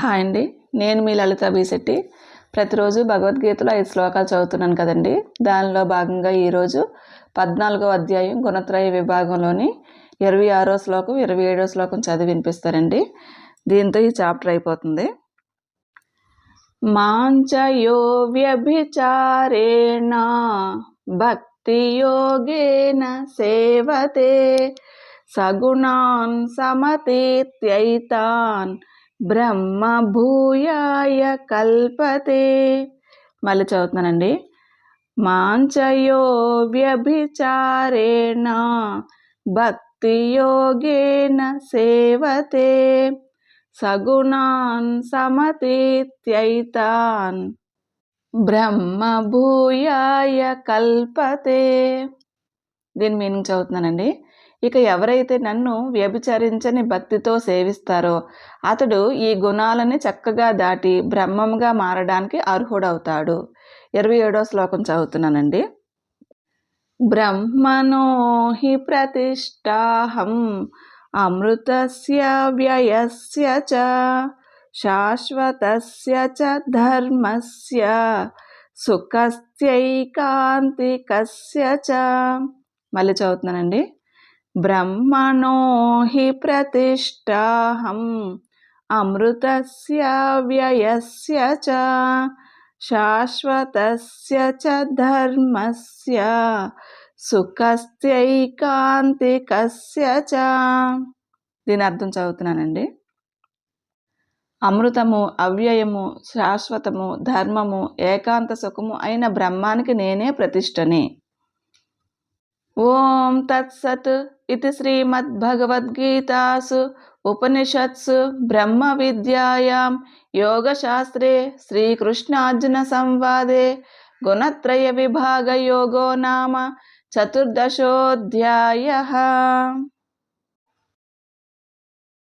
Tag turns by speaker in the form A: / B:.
A: Hi అండి. నేను మీ లలిత బీశెట్టి ప్రతిరోజు భగవద్గీతలో ఐదు శ్లోకాలు చదువుతున్నాను కదండి. దానిలో భాగంగా ఈరోజు పద్నాలుగో అధ్యాయం గుణత్రయ విభాగంలోని ఇరవై ఆరో శ్లోకం ఇరవై ఏడో శ్లోకం చదివి వినిపిస్తారండి. దీంతో ఈ చాప్టర్ అయిపోతుంది. మాంచయో వ్యభిచారేణ భక్తి యోగేన సేవతే సగుణాన్ సమతీత్యైతాన్ బ్రహ్మ భూయాయ కల్పతే. మళ్ళీ చదువుతున్నానండి. మాంచయో వ్యభిచారేణ భక్తి యోగేన సేవతే. సగుణాన్ సమతీత్యైతాన్ బ్రహ్మ భూయాయ కల్పతే. దీని మీనింగ్ చదువుతున్నానండి. ఇక ఎవరైతే నన్ను వ్యభిచరించని భక్తితో సేవిస్తారో అతడు ఈ గుణాలని చక్కగా దాటి బ్రహ్మంగా మారడానికి అర్హుడవుతాడు. ఇరవై ఏడో శ్లోకం చదువుతున్నానండి. బ్రహ్మణో హి ప్రతిష్టాహం అమృతస్య వ్యయస్య చ శాశ్వతస్య చ ధర్మస్య సుఖస్యైకాంతికస్య చ. మళ్ళీ చదువుతున్నానండి. బ్రహ్మణో హి ప్రతిష్టాహం అమృతస్య వ్యయస్య చ శాశ్వతస్య చ ధర్మస్య సుఖస్యైకాంతికస్య చ దీని అర్థం చదువుతున్నానండి. అమృతము అవ్యయము శాశ్వతము ధర్మము ఏకాంత సుఖము అయిన బ్రహ్మానికి నేనే ప్రతిష్టని. ఓం తత్సత్ ఇది శ్రీమద్భగవద్గీతాసు ఉపనిషత్సు బ్రహ్మ విద్యాయాం యోగశాస్త్రే శ్రీకృష్ణార్జున సంవాదే గుణత్రయ విభాగయోగో నామ చతుర్దశోధ్యాయ.